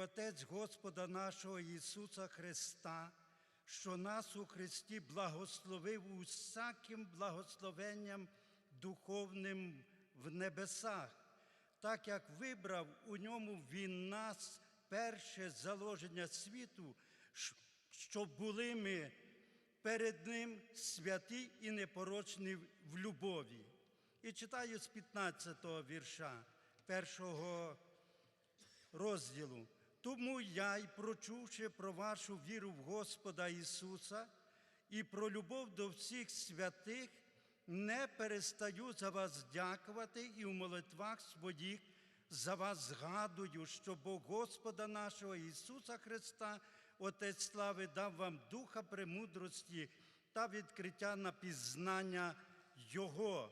Отець Господа нашого Ісуса Христа, що нас у Христі благословив усяким благословенням духовним в небесах, так як вибрав у ньому Він нас перше заложення світу, щ- щоб були ми перед Ним святі і непорочні в любові. І читаю з 15-го вірша першого розділу. Тому я, й прочувши про вашу віру в Господа Ісуса і про любов до всіх святих, не перестаю за вас дякувати і в молитвах своїх за вас згадую, що Бог Господа нашого Ісуса Христа, Отець слави, дав вам духа премудрості та відкриття на пізнання Його.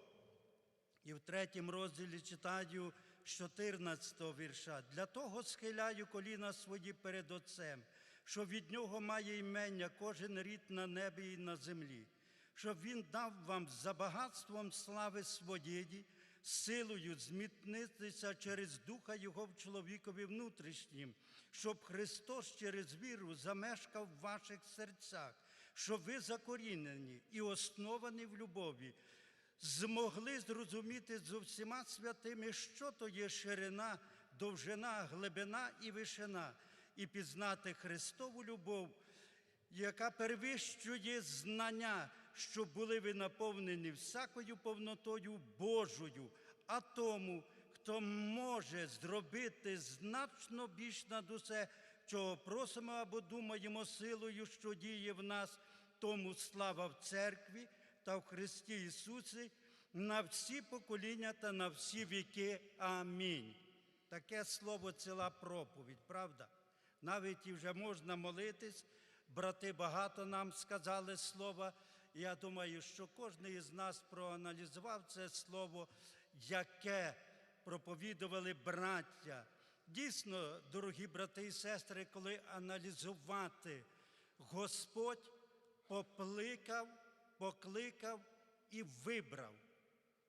І в третьому розділі читаю 14 вірша. Для того схиляю коліна свої перед Отцем, що від нього має імення кожен рід на небі і на землі, щоб він дав вам за багатством слави своєї, силою змітнитися через Духа Його в чоловікові внутрішнім, щоб Христос через віру замешкав в ваших серцях, щоб ви закорінені і основані в любові змогли зрозуміти з усіма святими, що то є ширина, довжина, глибина і вишина, і пізнати Христову любов, яка перевищує знання, щоб були ви наповнені всякою повнотою Божою, а тому, хто може зробити значно більш над усе, чого просимо або думаємо силою, що діє в нас, тому слава в церкві та в Христі Ісусі на всі покоління та на всі віки. Амінь. Таке слово ціла проповідь, правда? Навіть і вже можна молитись. Брати багато нам сказали слова. Я думаю, що кожен із нас проаналізував це слово, яке проповідували браття. Дійсно, дорогі брати і сестри, коли аналізувати, Господь покликав, покликав і вибрав.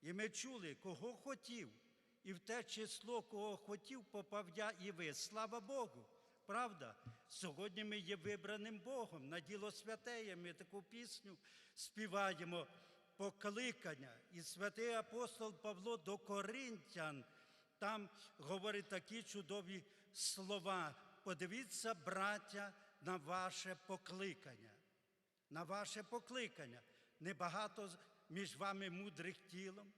І ми чули, кого хотів, і в те число, кого хотів, попав я і ви. Слава Богу! Правда, сьогодні ми є вибраним Богом на діло святеє. Ми таку пісню співаємо покликання. І святий апостол Павло до Коринтян там говорить такі чудові слова. Подивіться, браття, на ваше покликання. На ваше покликання. Небагато між вами мудрих тілом,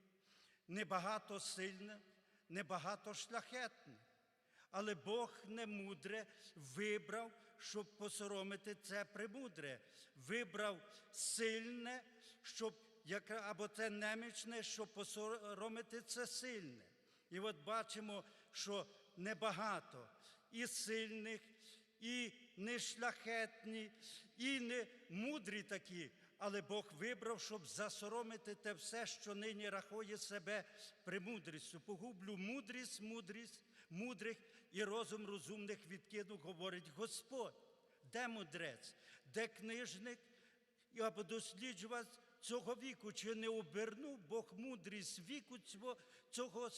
небагато сильних, небагато шляхетних. Але Бог не мудре вибрав, щоб посоромити це премудре. Вибрав сильне, щоб або це немічне, щоб посоромити це сильне. І от бачимо, що небагато і сильних, і не шляхетні, і не мудрі такі. Але Бог вибрав, щоб засоромити те все, що нині рахує себе премудрістю. Погублю мудрість, мудрість мудрих і розум розумних відкинув, говорить Господь. Де мудрець, де книжник або досліджувач цього віку, чи не обернув Бог мудрість віку цього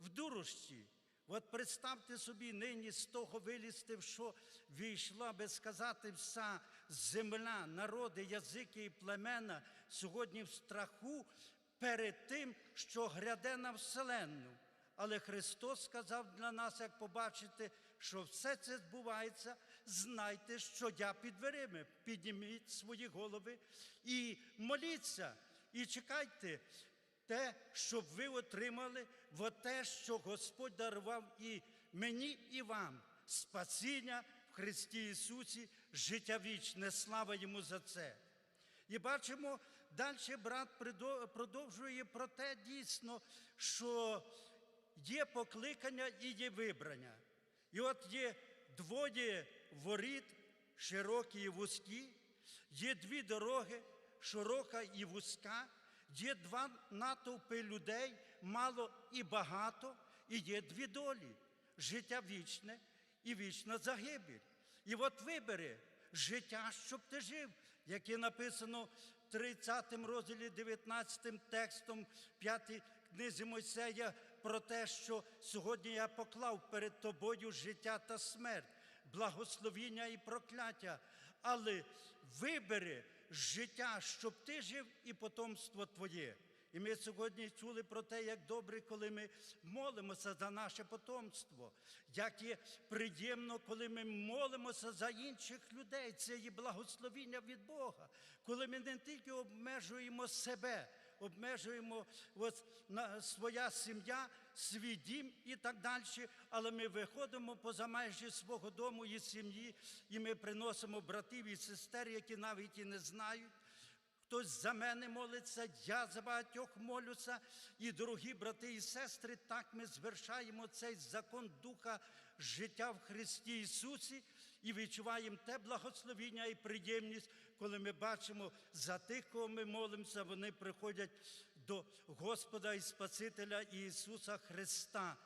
в дурості? От представте собі, нині з того вилізти, що війшла, би сказати, вся земля, народи, язики і племена сьогодні в страху перед тим, що гряде на вселенну. Але Христос сказав для нас, як побачите, що все це збувається, знайте, що я під дверима. Підніміть свої голови і моліться, і чекайте те, щоб ви отримали в те, що Господь дарував і мені, і вам спасіння в Христі Ісусі, життя вічне. Слава йому за це. І бачимо, далі брат продовжує про те дійсно, що є покликання і є вибрання. І от є двоє воріт, широкі і вузькі, є дві дороги, широка і вузька, є два натовпи людей, мало і багато, і є дві долі життя вічне і вічна загибель. І от вибери життя, щоб ти жив, яке написано в 30 розділі 19 текстом 5 книзі Мойсея про те, що сьогодні я поклав перед тобою життя та смерть, благословіння і прокляття, але вибери життя, щоб ти жив і потомство твоє. І ми сьогодні чули про те, як добре, коли ми молимося за наше потомство, як є приємно, коли ми молимося за інших людей. Це є благословіння від Бога, коли ми не тільки обмежуємо себе, обмежуємо от, своя сім'я, свій дім і так далі, але ми виходимо поза межі свого дому і сім'ї, і ми приносимо братів і сестер, які навіть і не знають. Хтось за мене молиться, я за багатьох молюся. І, дорогі брати і сестри, так ми звершаємо цей закон Духа життя в Христі Ісусі і відчуваємо те благословіння і приємність, коли ми бачимо за тих, кого ми молимося, вони приходять до Господа і Спасителя Ісуса Христа.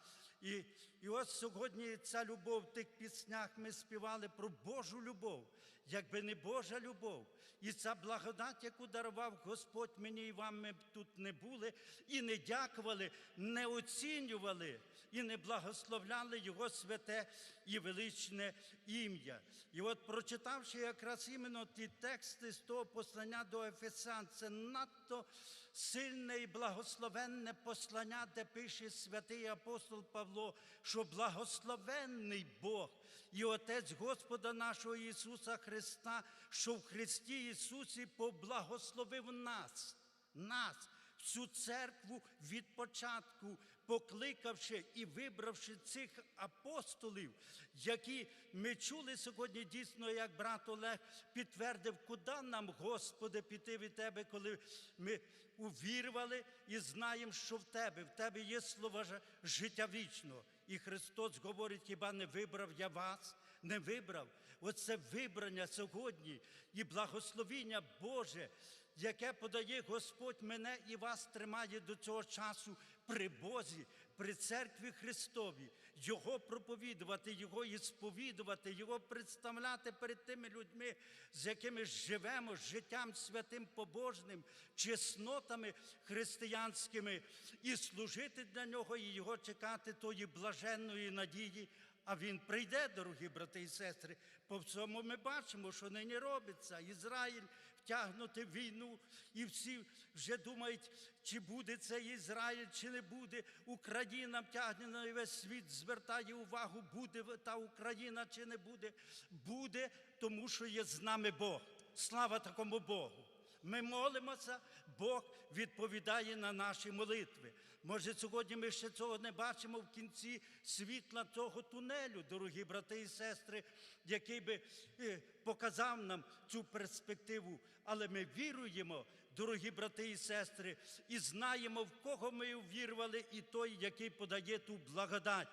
І, і ось сьогодні ця любов в тих піснях ми співали про Божу любов, якби не Божа любов. І ця благодать, яку дарував Господь мені і вам, ми б тут не були, і не дякували, не оцінювали і не благословляли Його святе і величне ім'я. І от прочитавши якраз іменно ті тексти з того послання до Ефесян, це надто сильне і благословенне послання, де пише святий апостол Павло, що благословенний Бог і Отець Господа нашого Ісуса Христа, що в Христі Ісусі поблагословив нас, нас, всю церкву від початку, покликавши і вибравши цих апостолів, які ми чули сьогодні дійсно, як брат Олег підтвердив, куди нам, Господи, піти від Тебе, коли ми увірвали і знаємо, що в Тебе, в Тебе є слово життя вічного. І Христос говорить, хіба не вибрав я вас? Не вибрав. Оце вибрання сьогодні і благословіння Боже, яке подає Господь мене і вас тримає до цього часу при Бозі, при церкві Христові, Його проповідувати, Його і сповідувати, Його представляти перед тими людьми, з якими живемо життям святим побожним, чеснотами християнськими, і служити для нього, і його чекати тої блаженної надії. А він прийде, дорогі брати і сестри. По всьому ми бачимо, що нині робиться. Ізраїль втягнути в війну, і всі вже думають, чи буде це Ізраїль, чи не буде. Україна втягнена, і весь світ звертає увагу, буде та Україна чи не буде. Буде, тому що є з нами Бог. Слава такому Богу. Ми молимося, Бог відповідає на наші молитви. Може, сьогодні ми ще цього не бачимо в кінці світла цього тунелю, дорогі брати і сестри, який би е, показав нам цю перспективу. Але ми віруємо, дорогі брати і сестри, і знаємо, в кого ми увірвали, і той, який подає ту благодать.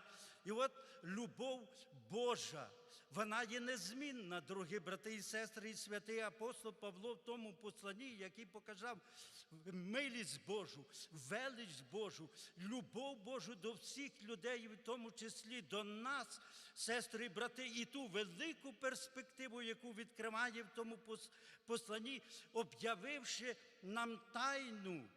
І от любов Божа, вона є незмінна, дорогі брати і сестри, і святий апостол Павло в тому посланні, який показав милість Божу, велич Божу, любов Божу до всіх людей, в тому числі до нас, сестри і брати, і ту велику перспективу, яку відкриває в тому посланні, об'явивши нам тайну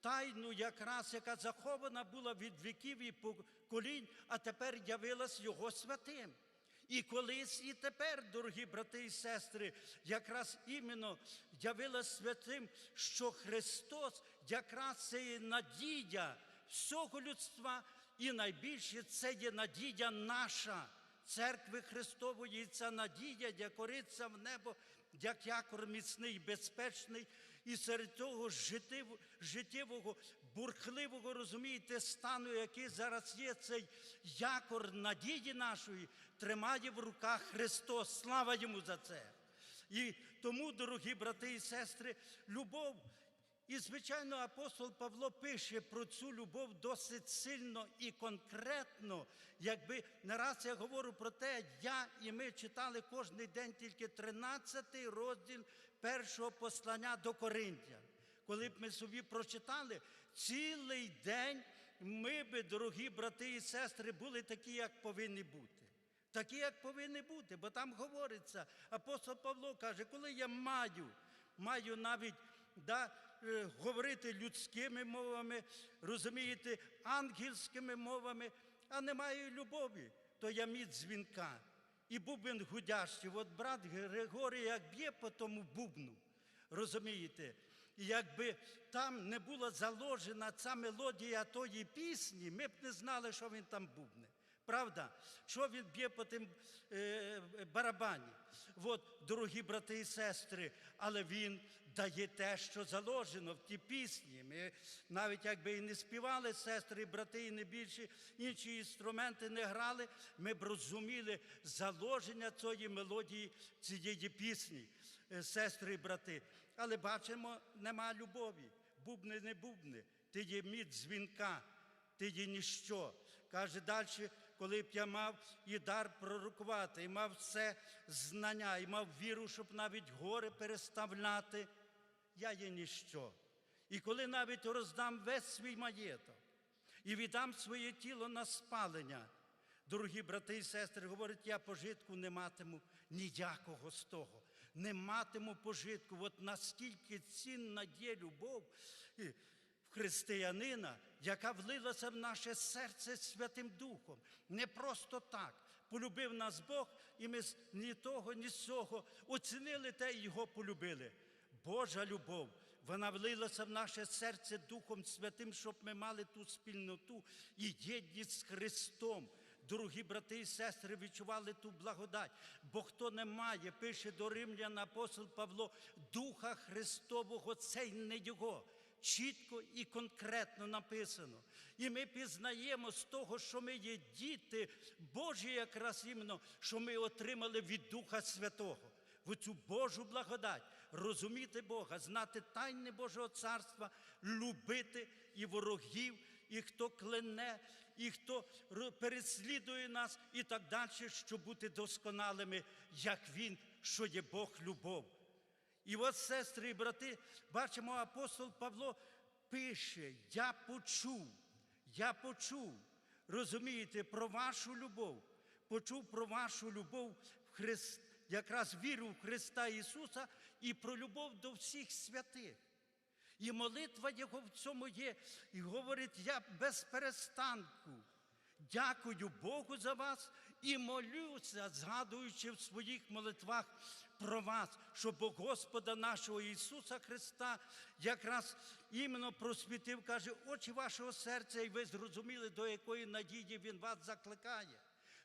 тайну, якраз яка захована була від віків і поколінь, а тепер явилась Його святим. І колись, і тепер, дорогі брати і сестри, якраз іменно явилась святим, що Христос якраз це є надія всього людства, і найбільше це є надія наша. Церкви Христової, ця надія, як кориться в небо, як якор міцний, безпечний, і серед того життєвого, бурхливого, розумієте, стану, який зараз є, цей якор надії нашої, тримає в руках Христос. Слава йому за це. І тому, дорогі брати і сестри, любов. І, звичайно, апостол Павло пише про цю любов досить сильно і конкретно. Якби не раз я говорю про те, я і ми читали кожен день тільки 13 розділ першого послання до Коринтян. Коли б ми собі прочитали цілий день, ми би, дорогі брати і сестри, були такі, як повинні бути. Такі, як повинні бути, бо там говориться, апостол Павло каже, коли я маю, маю навіть да, е, говорити людськими мовами, розумієте, ангельськими мовами, а не маю любові, то я міць дзвінка. І бубен гудящий. От брат Григорій як б'є по тому бубну, розумієте? І якби там не була заложена ця мелодія тої пісні, ми б не знали, що він там бубне. Правда? Що він б'є по тим е, барабані? От, дорогі брати і сестри, але він дає те, що заложено в ті пісні. Ми навіть якби і не співали сестри, і брати, і не більше інші інструменти не грали, ми б розуміли заложення цієї мелодії, цієї пісні, е, сестри і брати. Але бачимо, нема любові. Бубни не бубни, ти є мід дзвінка, ти є ніщо. Каже далі, коли б я мав і дар пророкувати, і мав все знання, і мав віру, щоб навіть гори переставляти, я є ніщо. І коли навіть роздам весь свій маєток і віддам своє тіло на спалення, дорогі брати і сестри, говорять, я пожитку не матиму ніякого з того. Не матиму пожитку. От наскільки цінна є любов християнина, яка влилася в наше серце Святим Духом. Не просто так. Полюбив нас Бог, і ми ні того, ні з цього оцінили те і його полюбили. Божа любов, вона влилася в наше серце Духом Святим, щоб ми мали ту спільноту і єдність з Христом. Дорогі брати і сестри, відчували ту благодать. Бо хто не має, пише до римлян апостол Павло, Духа Христового, цей не його. Чітко і конкретно написано. І ми пізнаємо з того, що ми є діти Божі, якраз іменно, що ми отримали від Духа Святого. В цю Божу благодать розуміти Бога, знати тайни Божого царства, любити і ворогів, і хто клене, і хто переслідує нас, і так далі, щоб бути досконалими, як Він, що є Бог любов. І от, сестри і брати, бачимо, апостол Павло пише: Я почув, я почув, розумієте, про вашу любов, почув про вашу любов в Христ, якраз віру в Христа Ісуса і про любов до всіх святих. І молитва Його в цьому є. І говорить, я без перестанку дякую Богу за вас і молюся, згадуючи в своїх молитвах про вас, щоб Бог Господа нашого Ісуса Христа якраз іменно просвітив, каже, очі вашого серця, і ви зрозуміли, до якої надії Він вас закликає.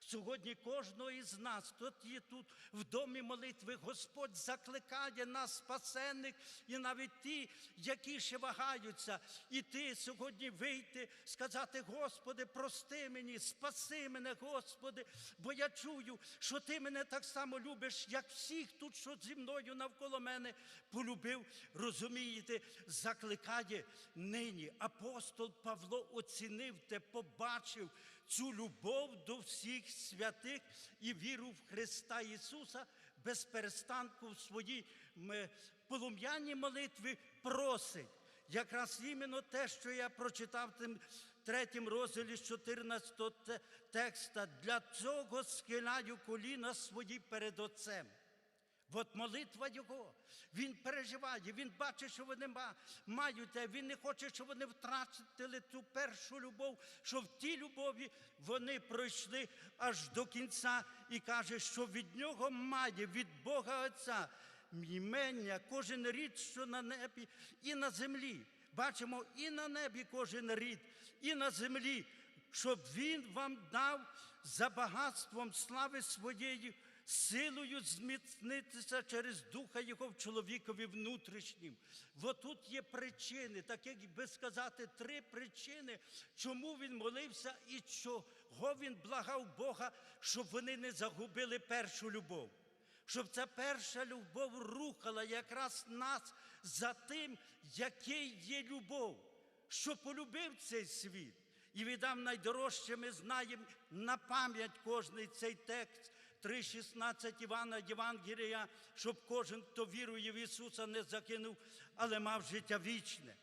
Сьогодні кожного із нас, хто є тут в домі молитви, Господь закликає нас, спасенних, і навіть ті, які ще вагаються. І ти сьогодні вийти, сказати, Господи, прости мені, спаси мене, Господи, бо я чую, що ти мене так само любиш, як всіх тут, що зі мною навколо мене полюбив. Розумієте, закликає нині. Апостол Павло оцінив те, побачив цю любов до всіх святих і віру в Христа Ісуса без перестанку в своїй м, полум'яній молитві просить. Якраз іменно те, що я прочитав тим третім розділі з 14 текста, для цього схиляю коліна свої перед Отцем. От молитва Його, він переживає, він бачить, що вони мають, він не хоче, щоб вони втратили ту першу любов, що в тій любові вони пройшли аж до кінця і каже, що від нього має, від Бога Отця, імення, кожен рід, що на небі і на землі. Бачимо і на небі кожен рід, і на землі, щоб він вам дав за багатством слави своєї силою зміцнитися через духа його в чоловікові внутрішнім. От тут є причини, так як би сказати, три причини, чому він молився і чого він благав Бога, щоб вони не загубили першу любов. Щоб ця перша любов рухала якраз нас за тим, який є любов, що полюбив цей світ. І віддам найдорожче, ми знаємо на пам'ять кожний цей текст. 3,16 Івана Євангелія, щоб кожен, хто вірує в Ісуса, не загинув, але мав життя вічне.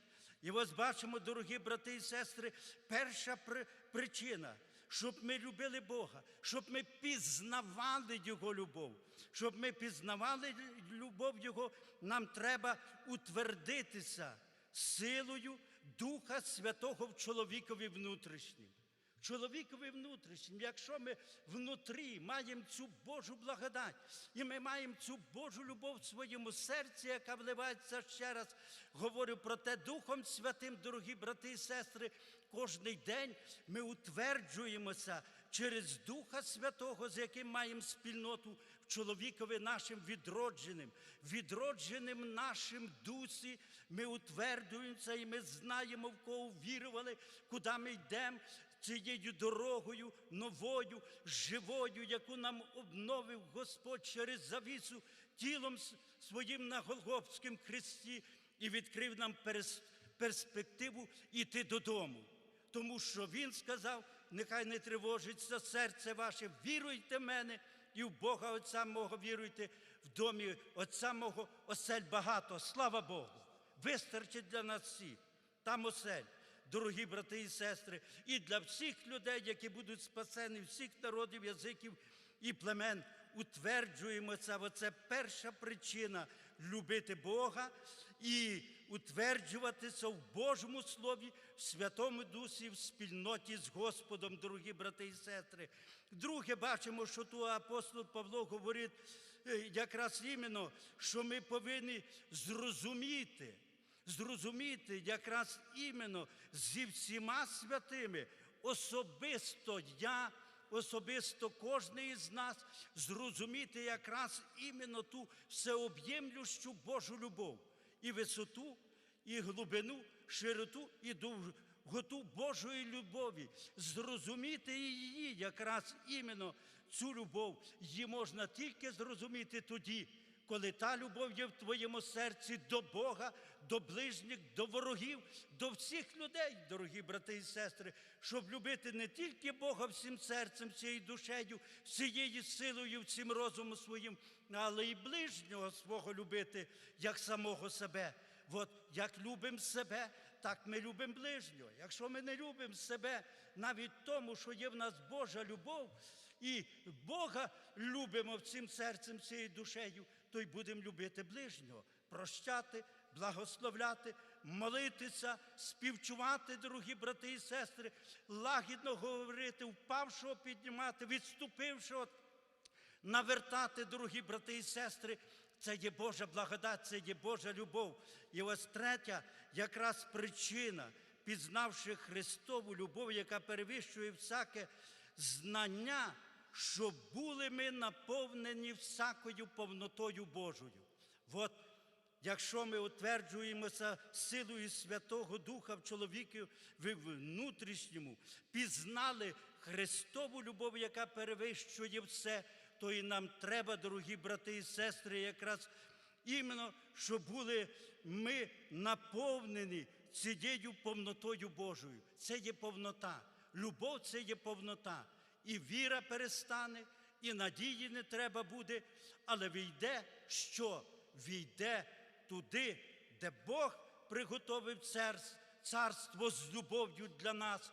І ось бачимо, дорогі брати і сестри, перша при- причина, щоб ми любили Бога, щоб ми пізнавали Його любов. Щоб ми пізнавали любов Його, нам треба утвердитися силою Духа Святого в чоловікові внутрішнім. Чоловікові внутрішнім, якщо ми внутрі маємо цю Божу благодать, і ми маємо цю Божу любов в своєму серці, яка вливається ще раз, говорю про те Духом Святим, дорогі брати і сестри, кожний день ми утверджуємося через Духа Святого, з яким маємо спільноту в чоловікові нашим відродженим, відродженим нашим дусі. Ми утверджуємося і ми знаємо, в кого вірували, куди ми йдемо цією дорогою новою, живою, яку нам обновив Господь через завісу тілом своїм на Голгофському хресті і відкрив нам перспективу іти додому. Тому що Він сказав, нехай не тривожиться серце ваше, віруйте в мене і в Бога Отця мого віруйте, в домі Отця мого осель багато. Слава Богу! Вистачить для нас всіх. Там осель, дорогі брати і сестри, і для всіх людей, які будуть спасені, всіх народів, язиків і племен. Утверджуємося, оце перша причина любити Бога і утверджуватися в Божому Слові, в Святому Дусі, в спільноті з Господом, дорогі брати і сестри. Друге, бачимо, що тут апостол Павло говорить е, якраз іменно, що ми повинні зрозуміти, зрозуміти якраз іменно зі всіма святими, особисто я, особисто кожний із нас, зрозуміти якраз іменно ту всеоб'ємлющу Божу любов. І висоту, і глибину, широту і довготу Божої любові, зрозуміти її, якраз іменно цю любов, її можна тільки зрозуміти тоді, коли та любов є в твоєму серці до Бога, до ближніх, до ворогів, до всіх людей, дорогі брати і сестри, щоб любити не тільки Бога всім серцем, всією душею, всією силою, всім розумом своїм, але і ближнього свого любити, як самого себе. От як любимо себе, так ми любимо ближнього. Якщо ми не любимо себе, навіть тому, що є в нас Божа любов, і Бога любимо всім серцем, всією душею, то й будемо любити ближнього, прощати, благословляти, молитися, співчувати, дорогі брати і сестри, лагідно говорити, впавшого піднімати, відступившого навертати, дорогі брати і сестри, це є Божа благодать, це є Божа любов. І ось третя якраз причина, пізнавши Христову любов, яка перевищує всяке знання, щоб були ми наповнені всякою повнотою Божою. От Якщо ми утверджуємося силою Святого Духа в чоловіку в внутрішньому, пізнали Христову любов, яка перевищує все, то і нам треба, дорогі брати і сестри, якраз іменно, щоб були ми наповнені цією повнотою Божою. Це є повнота. Любов це є повнота. І віра перестане, і надії не треба буде, але війде що? Війде туди, де Бог приготовив царс- царство з любов'ю для нас.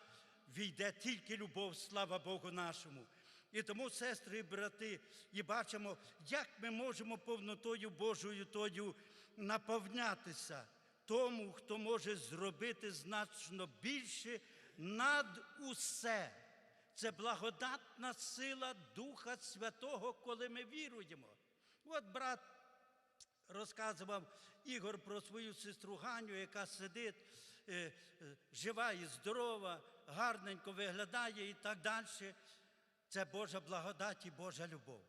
Війде тільки любов, слава Богу нашому. І тому, сестри і брати, і бачимо, як ми можемо повнотою Божою тою наповнятися тому, хто може зробити значно більше над усе. Це благодатна сила Духа Святого, коли ми віруємо. От брат розказував Ігор про свою сестру Ганю, яка сидить е, е, жива і здорова, гарненько виглядає і так далі. Це Божа благодать і Божа любов.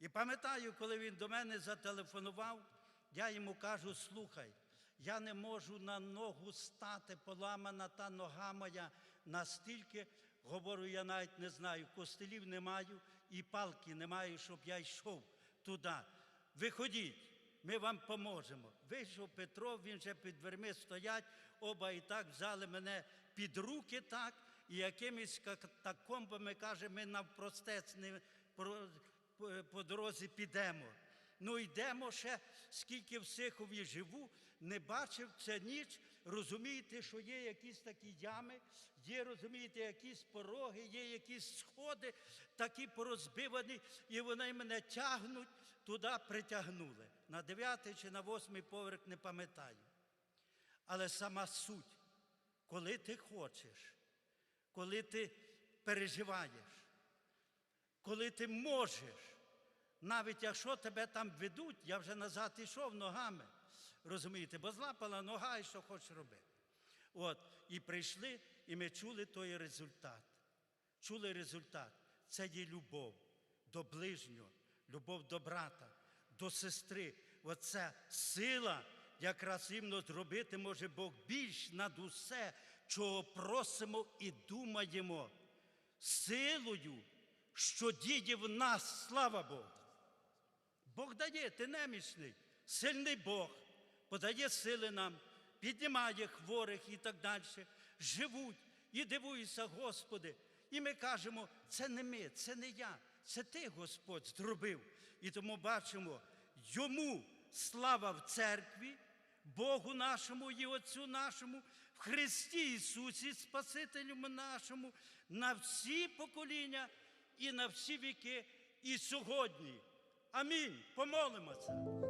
І пам'ятаю, коли він до мене зателефонував, я йому кажу: слухай, я не можу на ногу стати, поламана та нога моя настільки, говорю, я навіть не знаю, костелів не маю і палки не маю, щоб я йшов туди. Виходіть, ми вам поможемо. Вийшов Петро, він вже під дверми стоять, оба і так взяли мене під руки так, і якимись катакомбами, каже, ми навпростець не по- дорозі підемо. Ну йдемо ще, скільки в Сихові живу, не бачив це ніч. Розумієте, що є якісь такі ями, є, розумієте, якісь пороги, є якісь сходи, такі порозбивані, і вони мене тягнуть, туди притягнули. На дев'ятий чи на восьмий поверх не пам'ятаю. Але сама суть, коли ти хочеш, коли ти переживаєш, коли ти можеш, навіть якщо тебе там ведуть, я вже назад йшов ногами, розумієте, бо злапала нога і що хочеш робити. От, і прийшли, і ми чули той результат. Чули результат. Це є любов до ближнього, любов до брата, до сестри. Оце сила якраз іменно зробити може Бог більш над усе, чого просимо і думаємо. Силою, що діє в нас, слава Богу. Бог дає, ти немічний, сильний Бог, подає сили нам, піднімає хворих і так далі. Живуть і дивуються, Господи. І ми кажемо, це не ми, це не я, це ти, Господь, зробив. І тому бачимо, йому слава в церкві, Богу нашому і Отцю нашому, в Христі Ісусі, Спасителю нашому, на всі покоління і на всі віки, і сьогодні. Амінь. Помолимося.